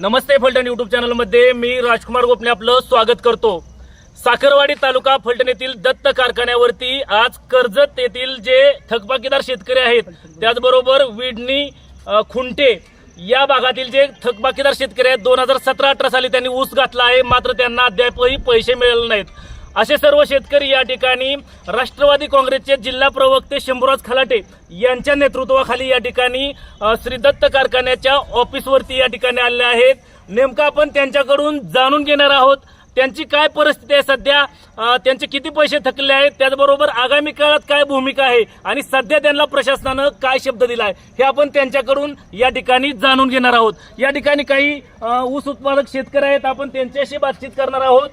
नमस्ते Phaltan YouTube चॅनलमध्ये मी राजकुमार गोपने आपलं स्वागत करतो. साखरवाडी तालुका फलटण येथील दत्त कारखान्यावरती आज कर्जत येथील जे थकबाकीदार शेतकरी आहेत त्याचबरोबर विडणी खुंटे या भागातील जे थकबाकीदार शेतकरी आहेत दोन हजार सतरा अठरा साली त्यांनी ऊस घातला आहे मात्र त्यांना अद्यापही पैसे मिळाले नाहीत. असे सर्व शेतकरी या ठिकाणी राष्ट्रवादी काँग्रेसचे जिल्हा प्रवक्ते शंभूराज खलाटे यांच्या नेतृत्वाखाली या ठिकाणी श्री दत्त कारखान्याच्या ऑफिसवरती या ठिकाणी आले आहेत. नेमकं आपण त्यांच्याकडून जाणून घेणार आहोत. त्यांची काय परिस्थिती आहे सध्या? त्यांचे किती पैसे थकले आहेत? त्याचबरोबर आगामी काळात काय भूमिका आहे? आणि सध्या त्यांना प्रशासनानं काय शब्द दिला आहे? हे आपण त्यांच्याकडून या ठिकाणी जाणून घेणार आहोत. या ठिकाणी काही ऊस उत्पादक शेतकरी आहेत. आपण त्यांच्याशी बातचीत करणार आहोत.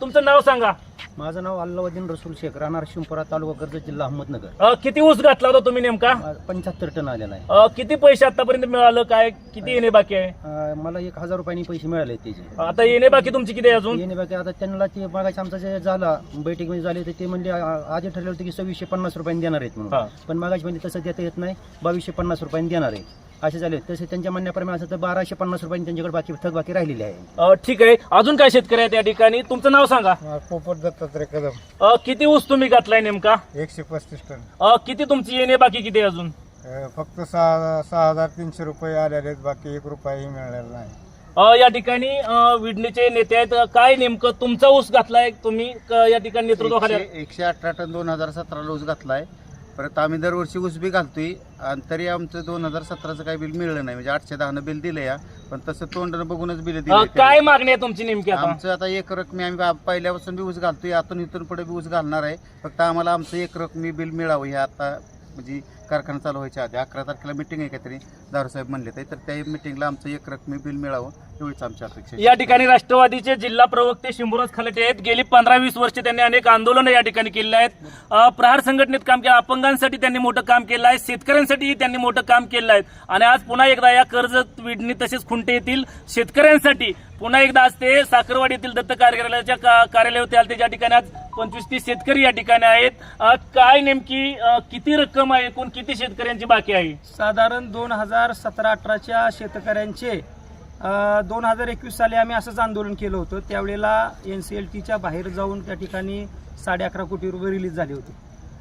तुमचं नाव सांगा. माझं नाव अल्लाउद्दीन रसूल शेख राहणार शिंपुरा तालुका कर्जत जिल्हा अहमदनगर. अ, किती ऊस घातला होता तुम्ही नेमका? पंच्याहत्तर टन आलेला आहे. अ, किती पैसे आतापर्यंत मिळालं? काय किती येणे बाकी आहे? अं, मला एक हजार रुपयांनी पैसे मिळाले त्याचे. आता येणे बाकी तुमची किती आहे अजून? येणे बाकी आता त्यांना ते बघायचं आमचं जे झाला बैठकीमध्ये झाले तर ते म्हणजे आधी ठरलं होतं की सव्वीसशे पन्नास रुपयांनी देणार आहेत हा. म्हणून पण मागाशी म्हणजे तसं देता येत नाही बावीसशे पन्नास रुपयांनी देणार आहे असे झाले. तसे त्यांच्या म्हणण्याप्रमाणे असं तर बाराशे पन्नास रुपयांनी त्यांच्याकडे बाकी थक बाकी राहिलेली आहे. अ, ठीक आहे. अजून काय शेतकरी आहेत या ठिकाणी? तुमचं नाव सांगा. पोपट दत्तात्रय कदम. अ, किती ऊस तुम्ही घातलाय नेमका? एकशे पस्तीस टन. अ, किती तुमची येणे बाकी किती आहे अजून? अं, फक्त सहा सहा हजार तीनशे रुपये आलेले आहेत. बाकी एक रुपयाही मिळालेला नाही. अ, या ठिकाणी अ, विडणीचे नेते आहेत. अ, काय नेमकं तुमचा ऊस घातलाय? तुम्ही क- या ठिकाणी नेतृत्वाखाली एकशे एकशे अठरा टन दोन हजार सतराला ऊस घातलाय. परत आम्ही दरवर्षी ऊस बी घालतोय. आणि तरी आमचं दोन हजार सतराचं काही बिल मिळलं नाही. म्हणजे आठशे दहानं बिल दिलं या पण तसं तोंडानं बघूनच बिल दिले काय मागणी आहे तुमची नेमकी आता? आमचं आता एक रकमी आम्ही पहिल्यापासून बी ऊस घालतोय. आतून इथून पुढे बी ऊस घालणार आहे. फक्त आम्हाला आमचं एक रकमी बिल मिळावं हे आता म्हणजे कारखाना चालू व्हायच्या आधी अकरा तारखेला मिटिंग आहे काहीतरी दारूसाहेब म्हणले ते तर त्या मिटिंगला आमचं एक रकमी बिल मिळावं एवढीच आमची अपेक्षा आहे. या ठिकाणी राष्ट्रवादीचे जिल्हा प्रवक्ते शंभूराज खलटे आहेत. गेली पंधरा वीस वर्ष त्यांनी अनेक आंदोलनं या ठिकाणी केली आहेत. अ, प्रहार संघटनेत काम केलं अपंगांसाठी त्यांनी मोठं काम केलं आहे. शेतकऱ्यांसाठीही त्यांनी मोठं काम केलं आहे. आणि आज पुन्हा एकदा या कर्जत विडणी तसेच खुंटे येथील शेतकऱ्यांसाठी पुन्हा एकदा आज ते साखरवाडी येथील दत्त कार्यालयाच्या का- कार्यालयावरती आले. ज्या ठिकाणी आज पंचवीस तीस शेतकरी या ठिकाणी आहेत. अ, काय नेमकी अ, किती रक्कम आहे? एकूण किती शेतकऱ्यांची बाकी आहे? साधारण दोन हजार सतरा अठराच्या शेतकऱ्यांचे दोन हजार एकवीस साली आम्ही असंच आंदोलन केलं होतं. त्यावेळेला एन सी एल टीच्या बाहेर जाऊन त्या ठिकाणी साडे अकरा कोटी रुपये रिलीज झाले होते.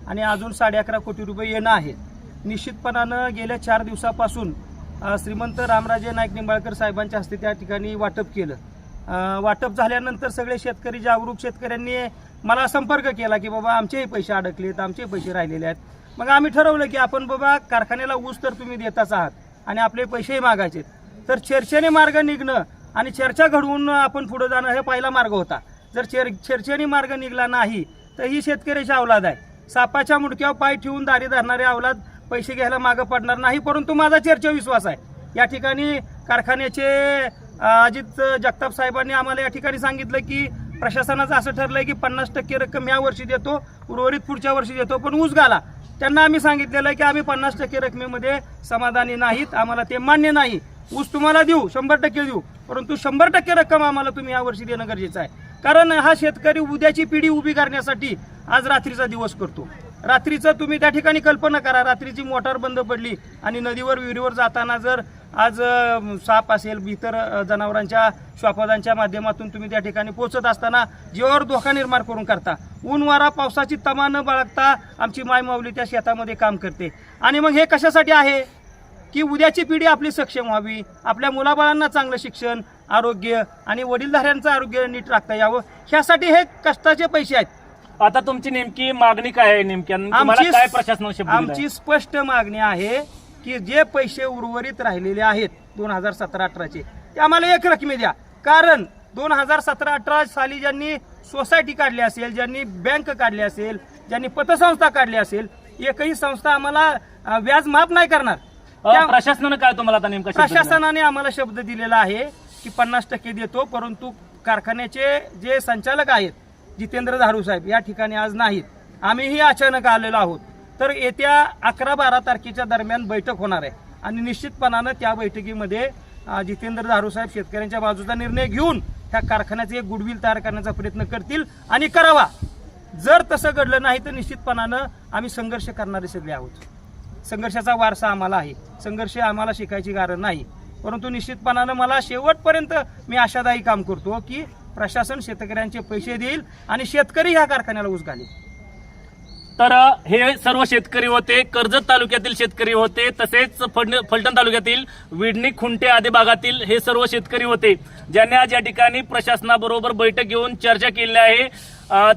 आणि अजून साडे अकरा कोटी रुपये येणं आहे. निश्चितपणानं गेल्या चार दिवसापासून श्रीमंत रामराजे नाईक निंबाळकर साहेबांच्या हस्ते त्या ठिकाणी वाटप केलं. वाटप झाल्यानंतर सगळे शेतकरी जागरूक शेतकऱ्यांनी मला संपर्क केला की बाबा आमचेही पैसे अडकलेत आमचे पैसे राहिलेले आहेत. मग आम्ही ठरवलं की आपण बाबा कारखान्याला ऊस तर तुम्ही देताच आहात आणि आपले पैसेही मागायचे तर चर्चेने मार्ग निघणं आणि चर्चा घडवून आपण पुढे जाणं हे पहिला मार्ग होता. जर चर चर्चेने मार्ग निघला नाही तर ही शेतकऱ्याची अवलाद आहे. सापाच्या मुडक्यावर पाय ठेवून दारी धरणारे अवलाद पैसे घ्यायला मागं पडणार नाही परंतु माझा चर्चा विश्वास आहे. या ठिकाणी कारखान्याचे अजित जगताप साहेबांनी आम्हाला या ठिकाणी सांगितलं की प्रशासनाचं असं ठरलंय की पन्नास टक्के रक्कम या वर्षी देतो उर्वरित पुढच्या वर्षी देतो पण ऊस घाला. त्यांना आम्ही सांगितलेलं आहे की आम्ही पन्नास टक्के रकमेमध्ये समाधानी नाहीत आम्हाला ते मान्य नाही. ऊस तुम्हाला देऊ शंभर टक्के देऊ परंतु शंभर टक्के रक्कम आम्हाला तुम्ही यावर्षी देणं गरजेचं आहे. कारण हा शेतकरी उद्याची पिढी उभी करण्यासाठी आज रात्रीचा दिवस करतो. रात्रीचं तुम्ही त्या ठिकाणी कल्पना करा रात्रीची मोटार बंद पडली आणि नदीवर विहिरीवर जाताना जर आज साप असेल इतर जनावरांच्या श्वापदांच्या माध्यमातून तुम्ही त्या ठिकाणी पोहोचत असताना जीवावर धोका निर्माण करून करता. ऊन वारा पावसाची तमा न बाळगता आमची माय माऊली त्या शेतामध्ये काम करते. आणि मग हे कशासाठी आहे? की उद्याची पिढी आपली सक्षम व्हावी आपल्या मुलाबाळांना चांगलं शिक्षण आरोग्य आणि वडीलधाऱ्यांचं आरोग्य नीट राखता यावं ह्यासाठी हे कष्टाचे पैसे आहेत. आता तुमची नेमकी मागणी काय आहे नेमकी? आमची स्पष्ट मागणी आहे की जे पैसे उर्वरित राहिलेले आहेत दोन हजार सतरा अठराचे ते आम्हाला एक रकमे द्या. कारण दोन हजार सतरा अठरा साली ज्यांनी सोसायटी काढली असेल ज्यांनी बँक काढली असेल ज्यांनी पतसंस्था काढली असेल एकही संस्था आम्हाला व्याज माफ नाही करणार. प्रशासनानं काय तुम्हाला आता नेमका? प्रशासनाने आम्हाला शब्द दिलेला आहे की पन्नास टक्के देतो परंतु कारखान्याचे जे संचालक आहेत जितेंद्र धारू साहेब या ठिकाणी आज नाहीत. आम्हीही अचानक आलेलो आहोत. तर येत्या अकरा बारा तारखेच्या दरम्यान बैठक होणार आहे. आणि निश्चितपणानं त्या बैठकीमध्ये जितेंद्र दारूसाहेब शेतकऱ्यांच्या बाजूचा निर्णय घेऊन त्या कारखान्याचे एक गुडविल तयार करण्याचा प्रयत्न करतील आणि करावा. जर तसं घडलं नाही तर निश्चितपणानं आम्ही संघर्ष करणारे सगळे आहोत. संघर्षाचा वारसा आम्हाला आहे. संघर्ष आम्हाला शिकायची कारण नाही. परंतु निश्चितपणानं मला शेवटपर्यंत मी आशादायी काम करतो की प्रशासन शेतकऱ्यांचे पैसे देईल आणि शेतकरी ह्या कारखान्याला ऊस घालेल. तर हे सर्व शेतकरी होते कर्जत तालुक्यातील शेतकरी होते तसेच फडण- फलटण तालुक्यातील विडणी खुंटे आदी भागातील हे सर्व शेतकरी होते ज्यांनी आज या ठिकाणी प्रशासनाबरोबर बैठक घेऊन चर्चा केली आहे.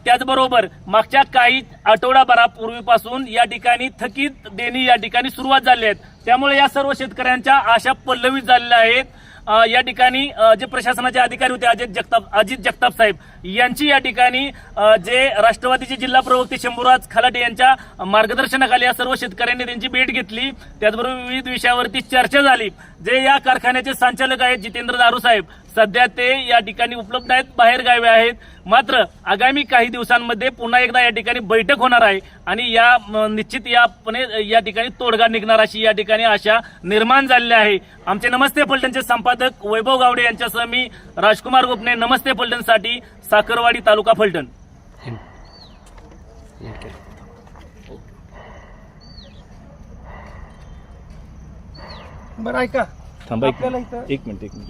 त्याचबरोबर मागच्या काही आठवडाभरापूर्वीपासून या ठिकाणी थकीत देणी या ठिकाणी सुरुवात झाली आहेत. त्यामुळे या सर्व शेतकऱ्यांच्या आशा पल्लवित झालेल्या आहेत. या ठिकाणी जे प्रशासनाचे अधिकारी होते अजित जगताप अजित जगताप साहेब यांची या ठिकाणी जे राष्ट्रवादीचे जिल्हा प्रवक्ते शंभूराज खलाटे यांच्या मार्गदर्शनाखाली या सर्व शेतकऱ्यांनी त्यांची भेट घेतली. त्याचबरोबर विविध विषयावरती चर्चा झाली. जे या कारखान्याचे संचालक आहेत जितेंद्र दारू साहेब सध्या ते या ठिकाणी उपलब्ध आहेत बाहेर गावे आहेत. मात्र आगामी काही दिवसांमध्ये पुन्हा एकदा या ठिकाणी बैठक होणार आहे आणि या निश्चित यापणे या ठिकाणी तोडगा निघणार अशी या ठिकाणी आशा निर्माण झालेली आहे. आमचे नमस्ते फलटणचे संपादक वैभव गावडे यांच्यासह मी राजकुमार गोपने नमस्ते फलटणसाठी साखरवाडी तालुका फलटण. बरं ऐका. थांबा एक मिनिट एक मिनिट.